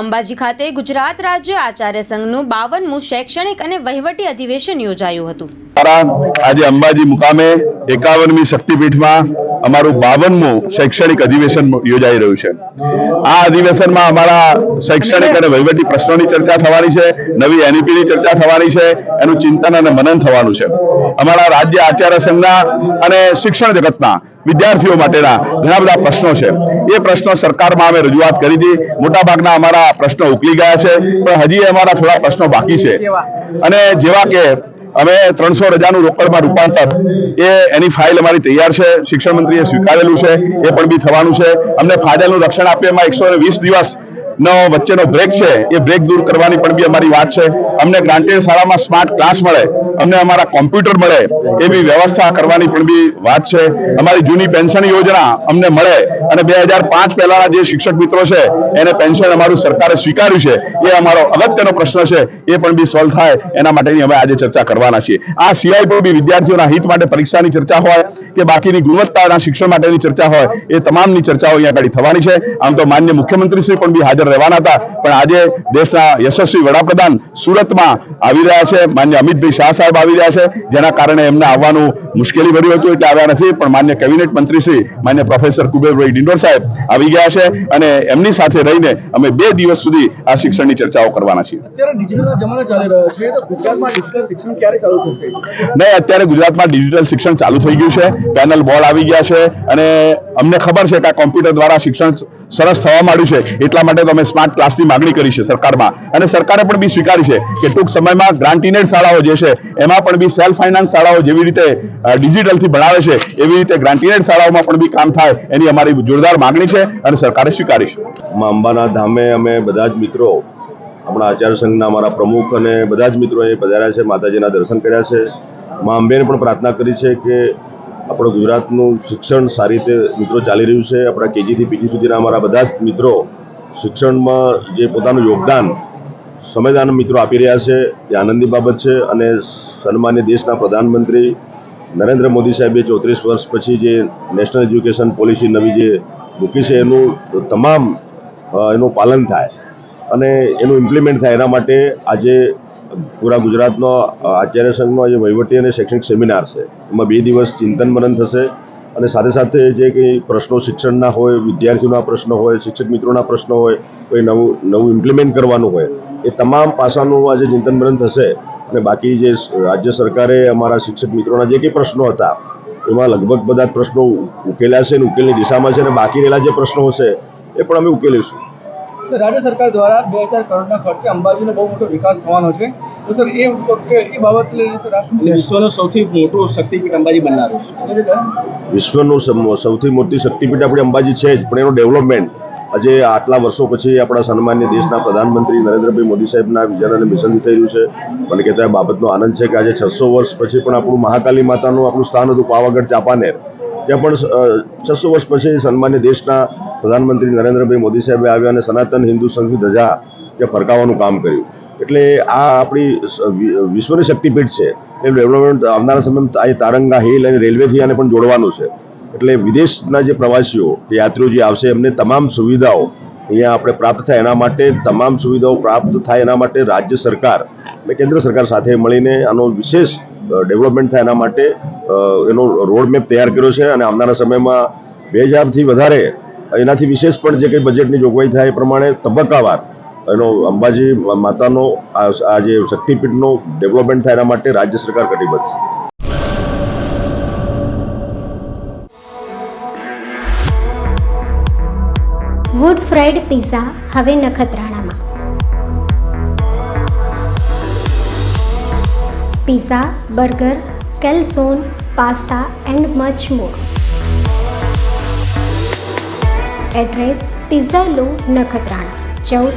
અંબાજી ખાતે ગુજરાત રાજ્ય આચાર્ય સંઘનું બાવનમું શૈક્ષણિક અને વહીવટી અધિવેશન યોજાયું હતું. આજે અંબાજી મુકામે એકાવનમી શક્તિપીઠમાં અમારું બાવનમું શૈક્ષણિક અધિવેશન યોજાઈ રહ્યું છે. આ અધિવેશનમાં અમારા શૈક્ષણિક અને વહીવટી પ્રશ્નોની ચર્ચા થવાની છે, નવી એનઈપીની ચર્ચા થવાની છે, એનું ચિંતન અને મનન થવાનું છે. અમારા રાજ્ય આચાર્ય સંઘના અને શિક્ષણ જગતના વિદ્યાર્થીઓ માટેના ઘણા બધા પ્રશ્નો છે. એ પ્રશ્નો સરકારમાં અમે રજૂઆત કરી હતી. મોટાભાગના અમારા પ્રશ્નો ઉકલી ગયા છે. પણ હજી અમારા થોડા પ્રશ્નો બાકી છે. અને જેવા કે અમે ત્રણસો રજાનું રોકડમાં રૂપાંતર, એ એની ફાઇલ અમારી તૈયાર છે. શિક્ષણ મંત્રીએ સ્વીકારેલું છે. એ પણ બી થવાનું છે. અમને ફાજલનું રક્ષણ આપીએ એમાં એકસો વીસ દિવસ નો, વચ્ચેનો બ્રેક છે. એ બ્રેક દૂર કરવાની પણ બી અમારી વાત છે. અમને ગ્રાન્ટેડ શાળામાં સ્માર્ટ ક્લાસ મળે. અમને અમારા કોમ્પ્યુટર મળે. એવી વ્યવસ્થા કરવાની પણ બી વાત છે. અમારી જૂની પેન્શન યોજના અમને મળે. અને બે હજાર પાંચ પહેલાના જે શિક્ષક મિત્રો છે, એને પેન્શન અમારું સરકારે સ્વીકાર્યું છે. એ અમારો અગત્યનો પ્રશ્ન છે. એ પણ બી સોલ્વ થાય. એના માટેની અમે આજે ચર્ચા કરવાના છીએ. આ સિવાય પણ બી વિદ્યાર્થીઓના હિત માટે પરીક્ષાની ચર્ચા હોય કે બાકીની ગુણવત્તાના શિક્ષણ માટેની ચર્ચા હોય, એ તમામની ચર્ચાઓ અહીંયા આગળ થવાની છે. આમ તો માન્ય મુખ્યમંત્રી શ્રી પણ બી હાજર રહેવાના હતા. પણ આજે દેશના યશસ્વી વડાપ્રધાન સુરતમાં આવી રહ્યા છે. માન્ય અમિતભાઈ શાહ સાહેબ આવી રહ્યા છે. જેના કારણે એમને આવવાનું મુશ્કેલી ભર્યું હતું એટલે આવ્યા નથી. પણ માન્ય કેબિનેટ મંત્રી શ્રી માન્ય પ્રોફેસર કુબેરભાઈ ડિંડોર સાહેબ આવી ગયા છે અને એમની સાથે રહીને અમે બે દિવસ સુધી આ શિક્ષણની ચર્ચાઓ કરવાના છીએ. નહીં અત્યારે ગુજરાતમાં ડિજિટલ શિક્ષણ ચાલુ થઈ ગયું છે. પેનલ બોર્ડ આવી ગયા છે. અને અમને ખબર છે કે આ કોમ્પ્યુટર દ્વારા શિક્ષણ સરસ થવા માંડ્યું છે. એટલા માટે તો અમે સ્માર્ટ ક્લાસની માગણી કરી છે સરકારમાં. અને સરકારે પણ બી સ્વીકારી છે કે ટૂંક સમયમાં ગ્રાન્ટીનેડ શાળાઓ જે છે, એમાં પણ બી સેલ્ફ ફાઇનાન્સ શાળાઓ જેવી રીતે ડિજિટલથી ભણાવે છે, એવી રીતે ગ્રાન્ટીનેડ શાળાઓમાં પણ બી કામ થાય, એની અમારી જોરદાર માગણી છે અને સરકારે સ્વીકારી છે. અંબાના ધામે અમે બધા જ મિત્રો, આપણા આચાર્ય સંઘના અમારા પ્રમુખ અને બધા જ મિત્રો અહીં પધાર્યા છે, માતાજીના દર્શન કર્યા છે. મા અંબેને પણ પ્રાર્થના કરી છે કે આપણું ગુજરાતનું શિક્ષણ સારી રીતે મિત્રો ચાલી રહ્યું છે. આપણા કેજીથી પીજી સુધીના અમારા બધા જ મિત્રો શિક્ષણમાં જે પોતાનું યોગદાન સમયદાન મિત્રો આપી રહ્યા છે, તે આનંદની બાબત છે અને સન્માન્ય દેશના પ્રધાનમંત્રી નરેન્દ્ર મોદી સાહેબે ચોત્રીસ વર્ષ પછી જે નેશનલ એજ્યુકેશન પોલિસી નવી જે મૂકી છે, એનું તમામ એનું પાલન થાય અને એનું ઇમ્પ્લિમેન્ટ થાય એના માટે આજે પૂરા ગુજરાતનો આચાર્ય સંઘનો આજે વહીવટી અને શૈક્ષણિક સેમિનાર છે. એમાં બે દિવસ ચિંતન મનન થશે. અને સાથે સાથે જે કંઈ પ્રશ્નો શિક્ષણના હોય, વિદ્યાર્થીઓના પ્રશ્નો હોય શિક્ષક મિત્રોના પ્રશ્નો હોય, કોઈ નવું નવું ઇમ્પ્લિમેન્ટ કરવાનું હોય, એ તમામ પાસાનું આજે ચિંતન મનન થશે. અને બાકી જે રાજ્ય સરકારે અમારા શિક્ષક મિત્રોના જે કંઈ પ્રશ્નો હતા, એમાં લગભગ બધા જ પ્રશ્નો ઉકેલ્યા છે અને ઉકેલની દિશામાં છે અને બાકી રહેલા જે પ્રશ્નો હશે, એ પણ અમે ઉકેલીશું. રાજ્ય સરકાર દ્વારા બે હજાર કરોડના ખર્ચે અંબાજીનો બહુ મોટો વિકાસ થવાનો છે. તો સર એ એ બાબત લઈને વિશ્વનું સૌથી મોટું શક્તિપીઠ અંબાજી બનાવ્યું છે. વિશ્વનું સૌથી મોટી શક્તિપીઠ આપણી અંબાજી છે જ પણ એનું ડેવલપમેન્ટ આજે આટલા વર્ષો પછી આપણા સન્માન્ય દેશના પ્રધાનમંત્રી નરેન્દ્રભાઈ મોદી સાહેબના વિઝન અને મિશનથી થઈ રહ્યું છે. મને કહેતા એ બાબતનો આનંદ છે કે આજે છસો વર્ષ પછી પણ આપણું મહાકાલી માતાનું આપણું સ્થાન હતું પાવાગઢ ચાપાનેર. ત્યાં પણ છસો વર્ષ પછી સન્માન્ય દેશના પ્રધાનમંત્રી નરેન્દ્રભાઈ મોદી સાહેબે આવ્યા અને સનાતન હિન્દુ સંઘની ધજા ત્યાં ફરકાવવાનું કામ કર્યું. એટલે આ આપણી વિશ્વની શક્તિપીઠ છે. એ ડેવલપમેન્ટ આવનારા સમયમાં આ તારંગા હિલ અને રેલવેથી આને પણ જોડવાનું છે. એટલે વિદેશના જે પ્રવાસીઓ યાત્રીઓ જે આવશે, એમને તમામ સુવિધાઓ અહીંયા આપણે પ્રાપ્ત થાય. એના માટે તમામ સુવિધાઓ પ્રાપ્ત થાય એના માટે રાજ્ય સરકાર અને કેન્દ્ર સરકાર સાથે મળીને આનો વિશેષ ડેવલપમેન્ટ થાય એના માટે એનો રોડ મેપ તૈયાર કર્યો છે. અને આવનારા સમયમાં બે હજારથી વધારે એનાથી વિશેષ પણ જે કંઈ બજેટની જોગવાઈ થાય એ પ્રમાણે તબક્કાવાર એનો અંબાજી માતાનો આ જે શક્તિપીઠનો ડેવલપમેન્ટ થાય એના માટે રાજ્ય સરકાર કટિબદ્ધ છે. વુડ ફ્રાઈડ પિઝા હવે નખત્રાણામાં. Pizza burger calzone pasta and much more address pizza લો નખત્રાણા ચૌદ